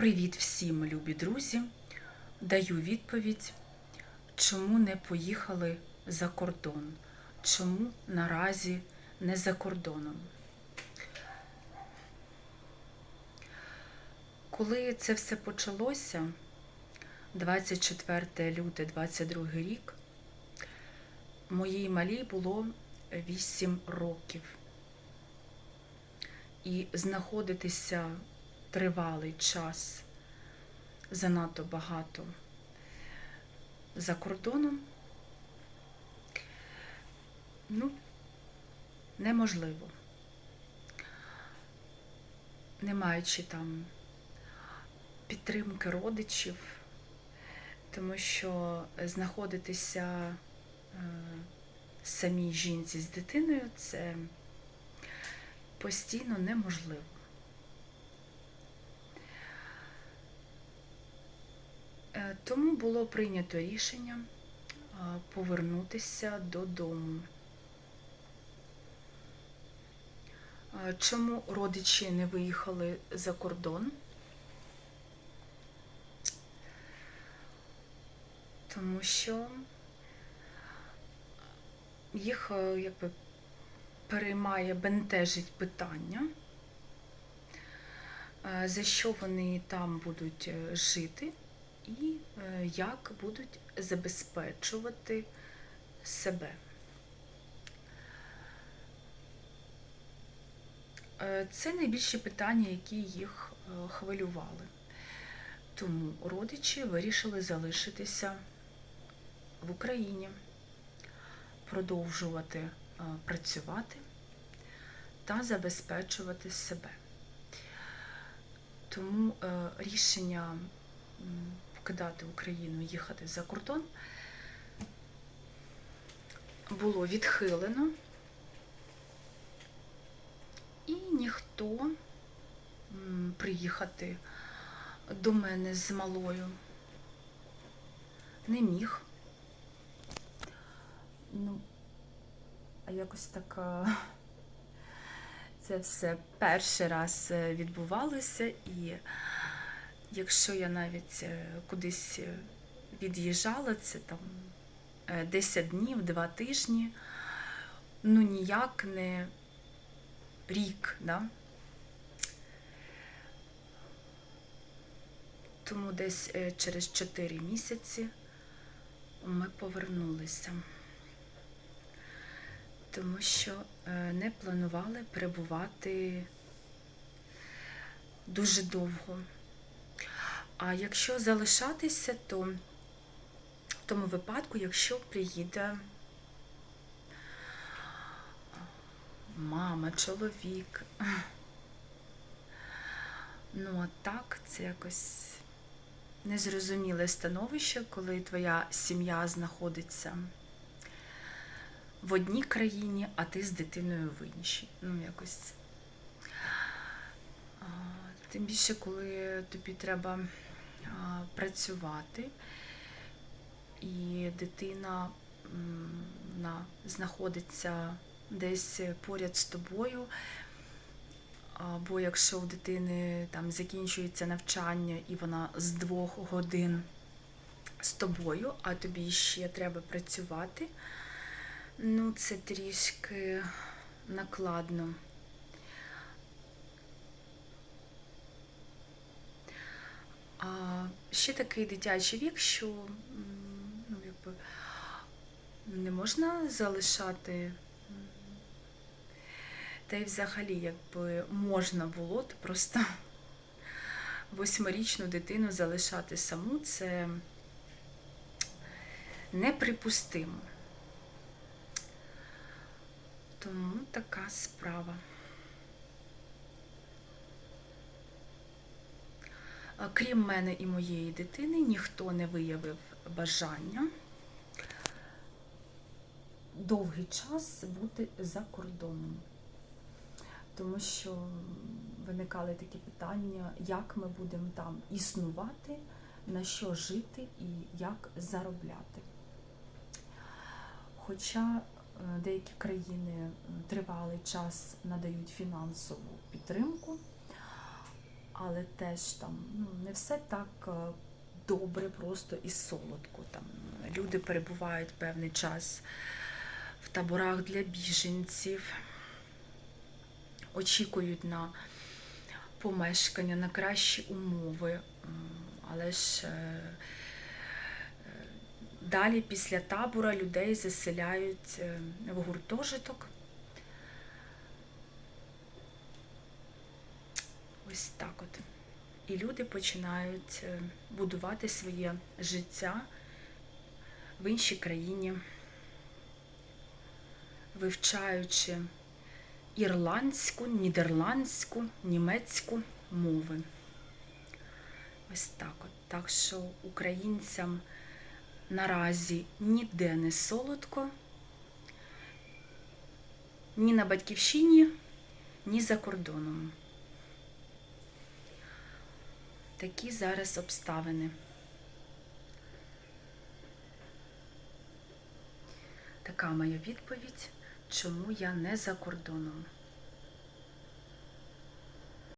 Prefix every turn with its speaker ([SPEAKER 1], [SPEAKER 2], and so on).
[SPEAKER 1] Привіт всім, любі друзі! Даю відповідь, чому не поїхали за кордон, чому наразі не за кордоном. Коли це все почалося, 24 люте 22 рік, моїй малій було 8 років. І знаходитися тривалий час занадто багато за кордоном, ну, неможливо. Не маючи там підтримки родичів, тому що знаходитися е, самій жінці з дитиною це постійно неможливо. Тому було прийнято рішення е, повернутися додому. Е, Чому родичі не виїхали за кордон? Тому що їх е, якби переймає, бентежить питання, е, за що вони там будуть е, жити і е, як будуть забезпечувати себе. Е, Це найбільші питання, які їх е, хвилювали. Тому родичі вирішили залишитися в Україні, продовжувати працювати та забезпечувати себе. Тому рішення покидати Україну, їхати за кордон було відхилено, і ніхто приїхати до мене з малою не міг. Ну, а якось так це все перший раз е, відбувалося, і якщо я навіть е, кудись е, від'їжджала, це там е, 10 днів, 2 тижні, ну ніяк не рік, да? Тому десь е, через 4 місяці ми повернулися, тому що е, не планували перебувати дуже довго. А якщо залишатися, то в тому випадку, якщо приїде мама, чоловік, ну а так це якось незрозуміле становище, коли твоя сім'я знаходиться в одній країні, а ти з дитиною в іншій. Ну, якось. Тим більше, коли тобі треба працювати, і дитина вона знаходиться десь поряд з тобою. Або якщо у дитини там закінчується навчання і вона з двох годин з тобою, а тобі ще треба працювати, ну це трішки накладно. А ще такий дитячий вік, що ну, якби, не можна залишати та й взагалі, якби можна було, то просто восьмирічну дитину залишати саму це неприпустимо. Тому така справа. Крім мене і моєї дитини, ніхто не виявив бажання довгий час бути за кордоном тому що виникали такі питання, як ми будемо там існувати, на що жити і як заробляти. Хоча е, деякі країни е, тривалий час надають фінансову підтримку, але теж там ну, не все так е, добре, просто і солодко. Там люди перебувають певний час в таборах для біженців, очікують на помешкання, на кращі умови. Але ж е, е, далі після табора людей заселяють в гуртожиток. Ось так от. І люди починають е, будувати своє життя в іншій країні, вивчаючи ірландську, нідерландську, німецьку мови. Ось так от. Так що українцям наразі ніде не солодко, ні на батьківщині, ні за кордоном. Такі зараз обставини. Така моя відповідь, чому я не за кордоном.